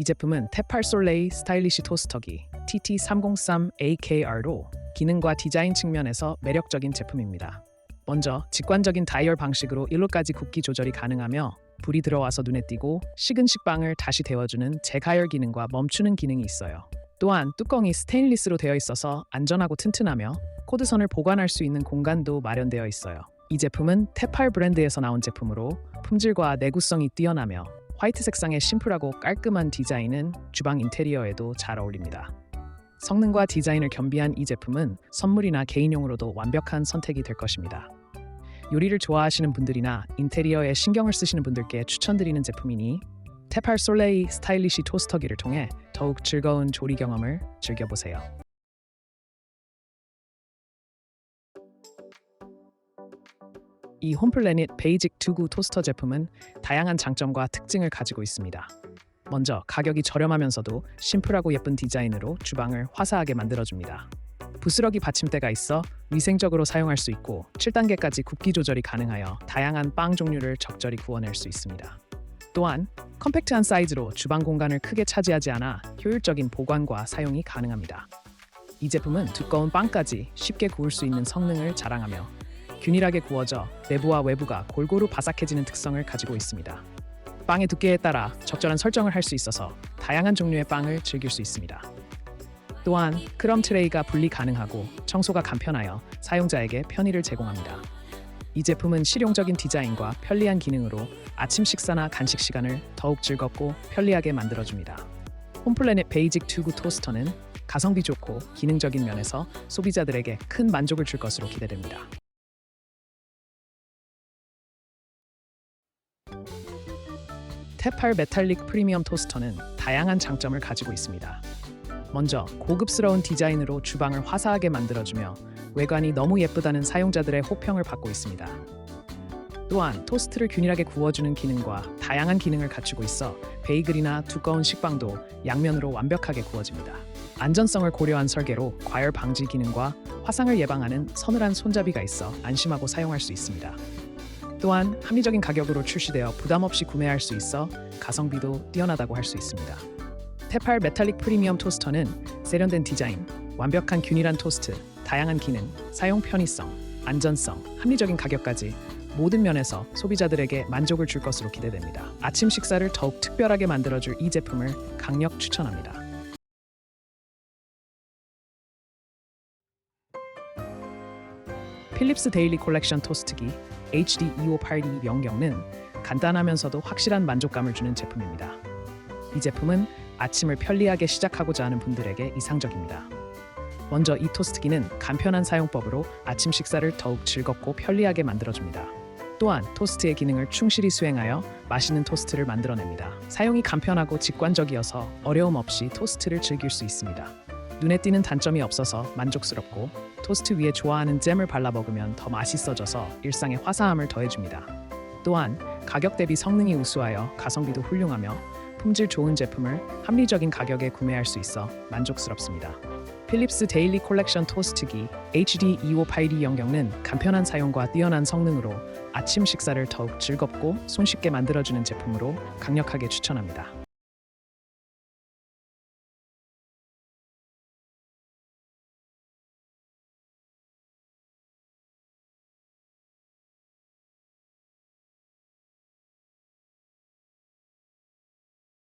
이 제품은 테팔 솔레이 스타일리시 토스터기 TT303AKR로 기능과 디자인 측면에서 매력적인 제품입니다. 먼저 직관적인 다이얼 방식으로 1로까지 굽기 조절이 가능하며 불이 들어와서 눈에 띄고 식은 식빵을 다시 데워주는 재가열 기능과 멈추는 기능이 있어요. 또한 뚜껑이 스테인리스로 되어 있어서 안전하고 튼튼하며 코드선을 보관할 수 있는 공간도 마련되어 있어요. 이 제품은 테팔 브랜드에서 나온 제품으로 품질과 내구성이 뛰어나며 화이트 색상의 심플하고 깔끔한 디자인은 주방 인테리어에도 잘 어울립니다. 성능과 디자인을 겸비한 이 제품은 선물이나 개인용으로도 완벽한 선택이 될 것입니다. 요리를 좋아하시는 분들이나 인테리어에 신경을 쓰시는 분들께 추천드리는 제품이니 테팔 솔레이 스타일리시 토스터기를 통해 더욱 즐거운 조리 경험을 즐겨보세요. 이 홈플래닛 베이직 투구 토스터 제품은 다양한 장점과 특징을 가지고 있습니다. 먼저 가격이 저렴하면서도 심플하고 예쁜 디자인으로 주방을 화사하게 만들어줍니다. 부스러기 받침대가 있어 위생적으로 사용할 수 있고 7단계까지 굽기 조절이 가능하여 다양한 빵 종류를 적절히 구워낼 수 있습니다. 또한 컴팩트한 사이즈로 주방 공간을 크게 차지하지 않아 효율적인 보관과 사용이 가능합니다. 이 제품은 두꺼운 빵까지 쉽게 구울 수 있는 성능을 자랑하며 균일하게 구워져 내부와 외부가 골고루 바삭해지는 특성을 가지고 있습니다. 빵의 두께에 따라 적절한 설정을 할 수 있어서 다양한 종류의 빵을 즐길 수 있습니다. 또한 크럼 트레이가 분리 가능하고 청소가 간편하여 사용자에게 편의를 제공합니다. 이 제품은 실용적인 디자인과 편리한 기능으로 아침 식사나 간식 시간을 더욱 즐겁고 편리하게 만들어줍니다. 홈플래닛 베이직 튜브 토스터는 가성비 좋고 기능적인 면에서 소비자들에게 큰 만족을 줄 것으로 기대됩니다. 테팔 메탈릭 프리미엄 토스터는 다양한 장점을 가지고 있습니다. 먼저 고급스러운 디자인으로 주방을 화사하게 만들어주며 외관이 너무 예쁘다는 사용자들의 호평을 받고 있습니다. 또한 토스트를 균일하게 구워주는 기능과 다양한 기능을 갖추고 있어 베이글이나 두꺼운 식빵도 양면으로 완벽하게 구워집니다. 안전성을 고려한 설계로 과열 방지 기능과 화상을 예방하는 서늘한 손잡이가 있어 안심하고 사용할 수 있습니다. 또한 합리적인 가격으로 출시되어 부담 없이 구매할 수 있어 가성비도 뛰어나다고 할 수 있습니다. 테팔 메탈릭 프리미엄 토스터는 세련된 디자인, 완벽한 균일한 토스트, 다양한 기능, 사용 편의성, 안전성, 합리적인 가격까지 모든 면에서 소비자들에게 만족을 줄 것으로 기대됩니다. 아침 식사를 더욱 특별하게 만들어줄 이 제품을 강력 추천합니다. 필립스 데일리 콜렉션 토스트기 HD 2582 명경는 간단하면서도 확실한 만족감을 주는 제품입니다. 이 제품은 아침을 편리하게 시작하고자 하는 분들에게 이상적입니다. 먼저 이 토스트기는 간편한 사용법으로 아침 식사를 더욱 즐겁고 편리하게 만들어줍니다. 또한 토스트의 기능을 충실히 수행하여 맛있는 토스트를 만들어냅니다. 사용이 간편하고 직관적이어서 어려움 없이 토스트를 즐길 수 있습니다. 눈에 띄는 단점이 없어서 만족스럽고 토스트 위에 좋아하는 잼을 발라 먹으면 더 맛있어져서 일상의 화사함을 더해줍니다. 또한 가격 대비 성능이 우수하여 가성비도 훌륭하며 품질 좋은 제품을 합리적인 가격에 구매할 수 있어 만족스럽습니다. 필립스 데일리 콜렉션 토스트기 HD 2582 영경은 간편한 사용과 뛰어난 성능으로 아침 식사를 더욱 즐겁고 손쉽게 만들어주는 제품으로 강력하게 추천합니다.